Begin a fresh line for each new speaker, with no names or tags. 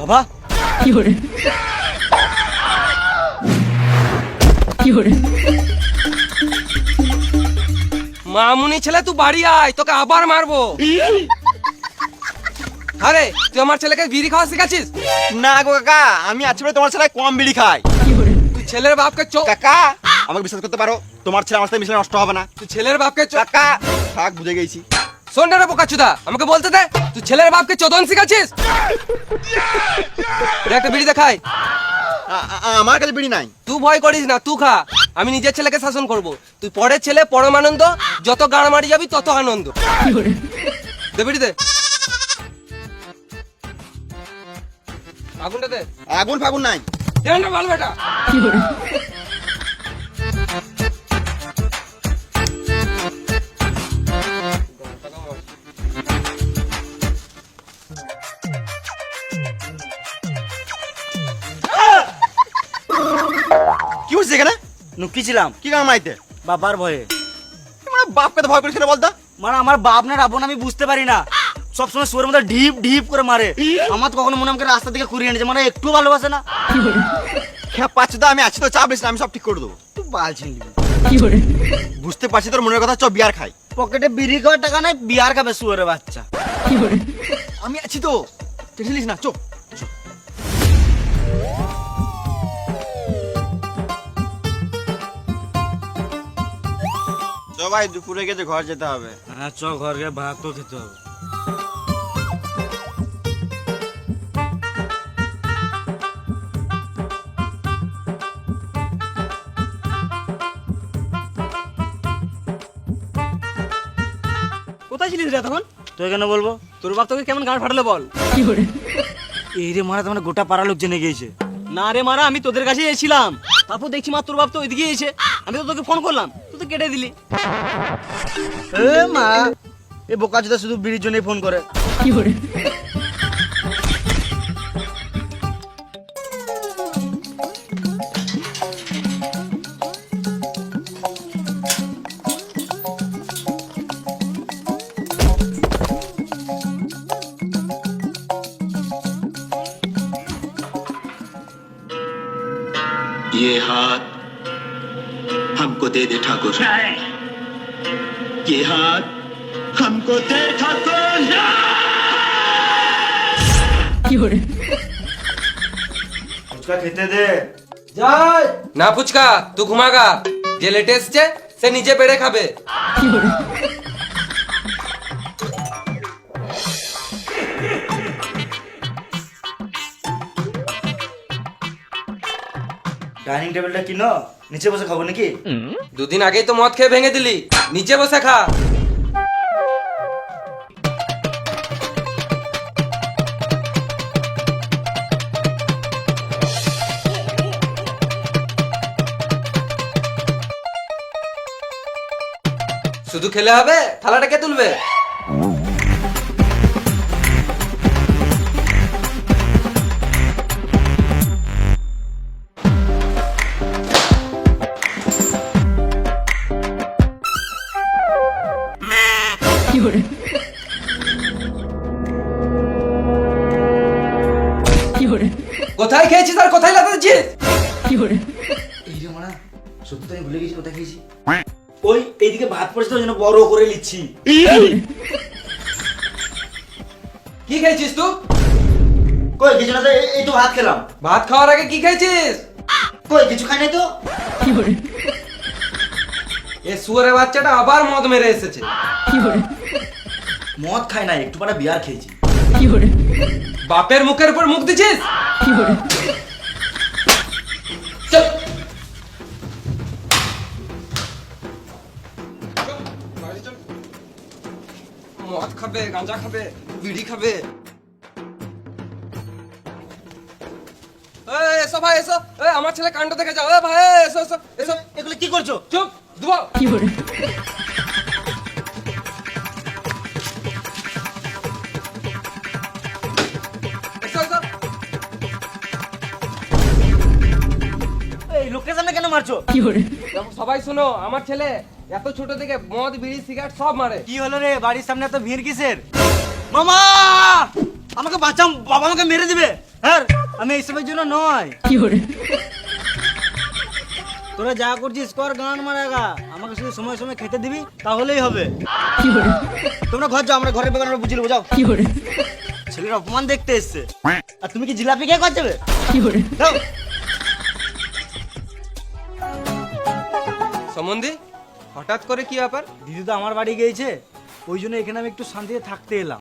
বাবা।
মামুনি ছেলে তুই বাড়ি আয় তোকে আবার মারবো। আরে তুই আমার ছেলেকে বিড়ি খাওয়া শিখাচ্ছিস?
না গো কাকা আমি আছি বলে তোমার ছেলে কম বিড়ি খাই।
তুই ছেলের বাপকে চো
কাকা আমাকে বিশ্বাস করতে পারো তোমার ছেলে আমার সাথে মিশলে নষ্ট হবে না।
তুই ছেলের বাপকে চো
কাকা থাক বুঝে গেছি।
শোন রে বোকাচুদা আমাকে বলতে দে তুই ছেলের বাপকে চোদন শিখাচ্ছিস? একটা বিড়ি দেখাই।
আ- আ- আমার কাছে বিড়ি নাই।
তুই ভয় করিস না তুই খা। আমি নিজের ছেলেকে শাসন করব। তুই পরের ছেলে পরম আনন্দ যত গাড় মারি যাবি তত আনন্দ। দে বিড়ি দে। আগুনটা দে।
আগুন ফাগুন নাই।
দে না বল বেটা।
হচ্ছে এখানে?
নুকিছিলাম
কি
বাবার ভয়ে।
মানে বাপকে তো ভয় করেছিল বলতো?
মানে আমার বাপ না রাবণ আমি বুঝতে পারি না। সবসময় সুরের মধ্যে ঢিপ ঢিপ করে মারে। আমার তো কখনো মনে আমাকে রাস্তা থেকে ঘুরিয়ে এনেছে। মানে একটু ভালোবাসে না।
হ্যাঁ পাচ্ছি তো আমি আছি তো চাপ না, আমি সব ঠিক করে দেবো।
তুই বাল
বুঝতে পারছি তোর মনের কথা চ বিয়ার খাই।
পকেটে বিড়ি খাওয়ার টাকা নাই বিয়ার খাবে সুরের বাচ্চা।
আমি আছি তো। টেনশন না চো ভাই দুপুরে গেছে ঘর যেতে হবে।
হ্যাঁ চ ঘর গিয়ে ভাত তো খেতে হবে।
কোথায় ছিলিস রে তখন?
তুই কেন বলব?
তোর বাপ তোকে কেমন গান ফাটালো বল?
এই রে মারা তোমার গোটা পাড়া লোক জেনে গিয়েছে।
না রে মারা আমি তোদের কাছে এসেছিলাম। তারপর দেখছি মা তোর বাপ তো ওইদিকে এসে। আমি তো তোকে ফোন করলাম। কেটে দিলি
এ মা এ বোকা চোদা শুধু বিড়ির জন্যই ফোন করে
ये हाथ हमको दे दे ठाकुर ये हाथ हमको दे ठाकुर
ফুচকা খেতে দে
না ফুচকা তুই ঘুমাগা যে লেটে এসছে সে নিজে বেড়ে খাবে
ডাইনিং টেবিলটা কিনো, নিচে বসে খাব নাকি?
দুদিন আগেই তো মদ খেয়ে ভেঙে দিলি। নিচে বসে খা। শুধু খেলে হবে, থালাটা কে তুলবে? কোথায় খেয়েছিস আর কোথায় লাগাচ্ছিস
এই রে মারা সত্যি তো আমি ভুলে গেছি কোথায় খেয়েছি ওই এইদিকে ভাত পড়েছে ওই জন্য বড় করে নিচ্ছি।
কি খেয়েছিস তুই?
কই কিছু না তো এই- এই তো ভাত খেলাম।
ভাত খাওয়ার আগে কি খেয়েছিস?
কই কিছু খাই নাই তো?
এ শুয়ারের বাচ্চাটা আবার মদ মেরে এসেছে।
মদ খাই নাই একটু পারা বিয়ার খেয়েছি।
বাপের মুখের উপর মুখ দিছিস? মদ খাবে গাঁজা খাবে বিড়ি খাবে। এসো ভাই এসো। আমার ছেলে কাণ্ড দেখে যাও। ভাই এসো এসো এসো।
এগুলো কি করছ?
চুপ।
লোকের সামনে কেন মারছো?
দেখো, সবাই শোনো আমার ছেলে এত ছোট থেকে মদ বিড়ি সিগারেট সব মারে।
কি হলো রে? বাড়ির সামনে এত ভিড় কিসের? মামা! আমাকে বাঁচাও বাবা আমাকে মেরে দিবে। হ্যাঁ আমি এইসবের জন্য নয়। তোরা যা করছিস কর গান মারাগা আমাকে শুধু সময় সময় খেতে দিবি তাহলেই হবে। তোমরা ঘর যাও আমরা ঘরের ব্যাপারে আমরা বুঝে নেব যাও। ছেলের অপমান দেখতে এসছে। আর তুমি কি জিলাপি কে কর যাবে? কি যাও।
সম্বন্ধে হঠাৎ করে কি ব্যাপার?
দিদি তো আমার বাড়ি গিয়েছে ওই জন্য এখানে আমি একটু শান্তিতে থাকতে এলাম।